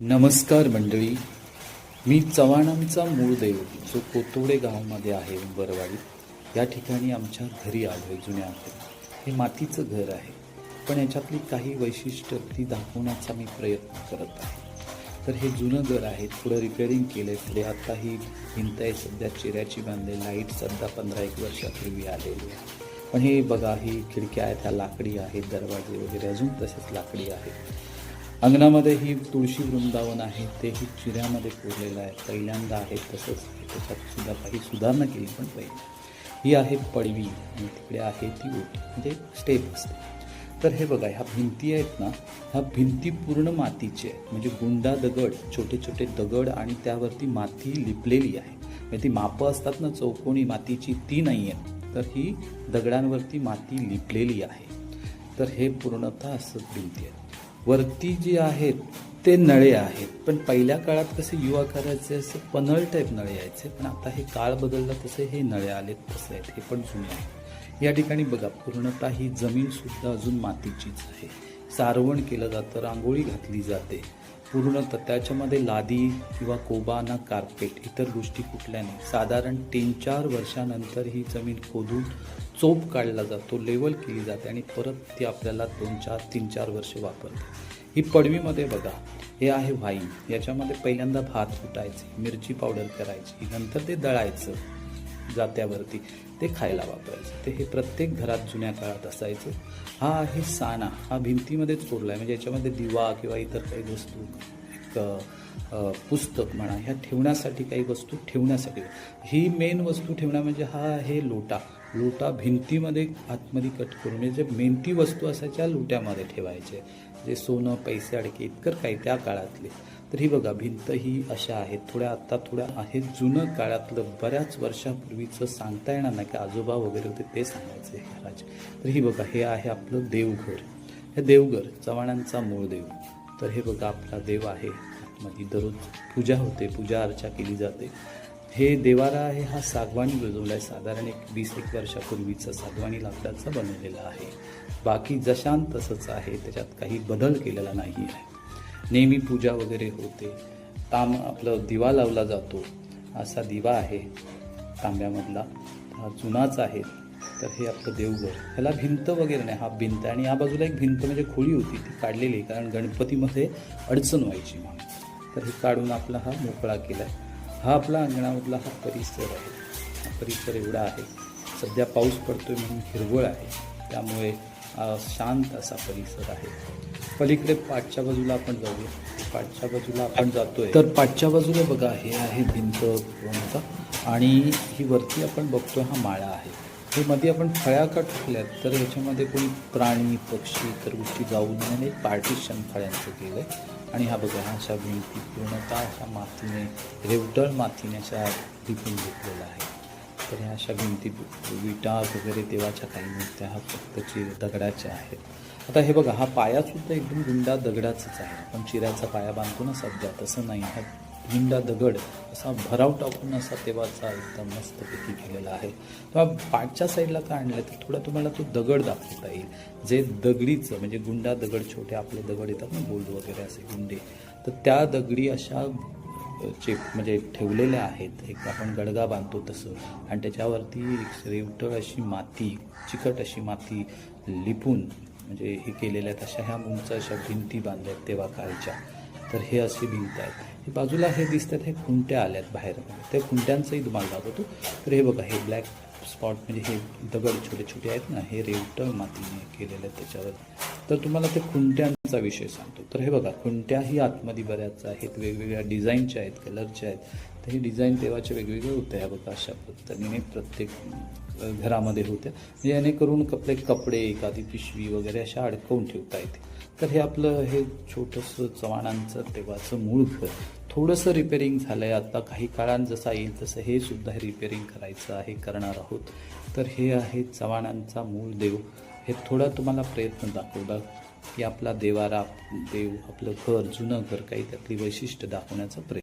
नमस्कार मंडळी. मी चव्हाणांचा मूळ देव जो कोतोडे गावामध्ये आहे उंबरवाडी या ठिकाणी आमच्या घरी आलो आहे जुन्या हे मातीचं घर आहे. पण याच्यातली काही वैशिष्ट्य ती दाखवण्याचा मी प्रयत्न करत आहे. तर हे जुनं घर आहे थोडं रिपेअरिंग केलं आहे पुढे आत्ताही ही भिंत आहे सध्या चिऱ्याची बांधले लाइट सध्या पंधरा एक वर्षापूर्वी आलेली आहे. पण हे बघा ही खिडक्या आहेत त्या लाकडी आहेत दरवाजे वगैरे अजून तसेच लाकडी आहेत. अंगणामध्ये ही तुळशी वृंदावन आहे तेही चिऱ्यामध्ये कोरलेलं आहे. पहिल्यांदा आहे तसंच त्याच्यात सुद्धा काही सुधारणा केली पण पाहिजे ही आहे पडवी आणि तिकडे आहे ती ओटी म्हणजे स्टेप असते. तर हे बघा ह्या भिंती आहेत ना ह्या भिंती पूर्ण मातीची आहेत. म्हणजे गुंडा दगड छोटे छोटे दगड आणि त्यावरती माती लिपलेली आहे. म्हणजे ती मापं असतात ना चौकोनी मातीची ती नाही आहे तर ही दगडांवरती माती लिपलेली आहे. तर हे पूर्णतः असं भिंती आहेत वरती जी आहेत ते नळे आहेत. पण पहिल्या काळात कसे युवा करायचे असे पनळ टाईप नळे यायचे. पण आता हे काळ बदलला तसे हे नळे आलेत तसे आहेत. हे पण जुने आहेत. या ठिकाणी बघा पूर्णतः ही जमीनसुद्धा अजून मातीचीच आहे. सारवण केलं जातं रांगोळी घातली जाते. पूर्णतः त्याच्यामध्ये लादी किंवा कोबा ना कार्पेट इतर गोष्टी कुठल्या नाही साधारण तीन चार वर्षानंतर ही जमीन खोदून चोप काढला जातो लेवल केली जाते आणि परत ती आपल्याला दोन चार तीन चार वर्ष वापरते. ही पडवीमध्ये बघा हे आहे व्हाई याच्यामध्ये पहिल्यांदा भात फुटायचे मिरची पावडर करायची नंतर ते दळायचं. जात्यावरती ते खायला वापरायचं. ते हे प्रत्येक घरात जुन्या काळात असायचं. हा आहे साना. हा भिंतीमध्येच कोरला आहे. म्हणजे याच्यामध्ये दिवा किंवा इतर काही वस्तू एक पुस्तक म्हणा ह्या ठेवण्यासाठी काही वस्तू ठेवण्यासाठी. ही मेन वस्तू ठेवणं म्हणजे हा आहे लोटा. लोटा भिंतीमध्ये आतमध्ये कट करून म्हणजे जे मेहनती वस्तू असायच्या लोट्यामध्ये ठेवायचे. जे सोनं पैसे अडके इतकर काही त्या काळातले. तर ही बघा भिंत ही अशा आहेत. थोड्या आत्ता थोड्या आहेत. जुनं काळातलं बऱ्याच वर्षापूर्वीचं सांगता येणार नाही की आजोबा वगैरे होते ते सांगायचे घराचे तर ही बघा हे आहे आपलं देवघर. हे देवघर चव्हाणांचा मूळ देव तर हे बघा आपला देव आहे मध्ये दररोज पूजा होते पूजा अर्चा केली जाते. हे देवारा आहे हा सागवानी बुजवला आहे साधारण एक वीस एक वर्षापूर्वीचा सागवानी लाकडाचा बनवलेला आहे. बाकी जशान तसंच आहे त्याच्यात काही बदल केलेला नाही आहे. नेहमी पूजा वगैरे होते. ताम आपलं दिवा लावला जातो. असा दिवा आहे तांब्यामधला. हा जुनाच आहे. तर हे आपलं देवघर ह्याला भिंत वगैरे नाही हा भिंत आहे. आणि या बाजूला एक भिंत म्हणजे खोळी होती ती काढलेली आहे. कारण गणपतीमध्ये अडचण व्हायची म्हणून. तर हे काढून आपला हा मोकळा केला आहे हा आपला अंगणामधला हा परिसर आहे. हा परिसर एवढा आहे. सध्या पाऊस पडतो आहे म्हणून हिरवळ आहे. त्यामुळे शांत असा परिसर आहे. पलीकडे पाठच्या बाजूला आपण जाऊया. पाठच्या बाजूला आपण जातोय. तर पाठच्या बाजूला बघा हे आहे भिंत आणि ही वरती आपण बघतोय हा माळा आहे. हे मध्ये आपण फळ्या का टाकल्यात तर ह्याच्यामध्ये कोणी प्राणी पक्षी इतर गोष्टी जाऊ नये आणि एक पार्टिशन फळ्यांचं केलं आहे आणि हा बघा अशा भिंती पूर्णतः अशा मातीने रेवटळ मातीने अशा टिपून घेतलेला आहे. तर ह्या अशा भिंती विटा वगैरे देवाच्या काही मूर्त्या हा फक्त चि दगडाच्या आहेत. आता हे बघा हा पायासुद्धा एकदम गुंडा दगडाचाच आहे. आपण चिऱ्याचा पाया बांधतो ना सध्या तसं नाही. हा गुंडा दगड असा भराव टाकून असा तेव्हाचा एकदम मस्तपैकी केलेला आहे. तेव्हा पाठच्या साईडला का आणलं तर थोडा तुम्हाला तो दगड दाखवता येईल. जे दगडीचं म्हणजे गुंडा दगड छोटे आपले दगड येतात ना गोल्ड वगैरे असे गुंडे. तर त्या दगडी अशा चे म्हणजे ठेवलेल्या आहेत. एक आपण गडगा बांधतो तसं. आणि त्याच्यावरती एक रेवटळ अशी माती चिकट अशी माती लिपून म्हणजे हे केलेल्या आहेत. अशा ह्या उंच अशा भिंती बांधल्या आहेत तेव्हा काळच्या तर हे अशी भिंत आहेत. हे बाजूला हे दिसतात हे खुंट्या आल्यात बाहेर. त्या खुंट्यांचंही तुम्हाला दाखवतो. तर हे बघा हे ब्लॅक स्पॉट म्हणजे हे दगड छोटे छोटे आहेत ना हे रेवटळ मातीने केलेले आहेत त्याच्यावर. तर तुम्हाला ते खुंट्यांचा विषय सांगतो. तर हे बघा खुंट्याही आतमध्ये बऱ्याच आहेत वेगवेगळ्या डिझाईनच्या आहेत कलरच्या आहेत. तर ही डिझाईन तेव्हाचे वेगवेगळे होते ह्या बघा अशा पद्धतीने प्रत्येक घरामध्ये होत्या म्हणजे जेणेकरून कपडे कपडे एखादी पिशवी वगैरे अशा अडकवून ठेवता येते तर हे आपलं हे छोटंसं चव्हाणांचं तेव्हाचं मूळ घर. थोडंसं रिपेअरिंग झालं आहे आता काही काळात जसा येईल तसं हे सुद्धा रिपेअरिंग करायचं आहे करणार आहोत. तर हे आहे चव्हाणांचा मूळ देव. हे थोडा तुम्हाला प्रयत्न दाखवला की आपला देवारा देव आपलं घर जुनं घर काही त्यातली वैशिष्ट्य दाखवण्याचा प्रयत्न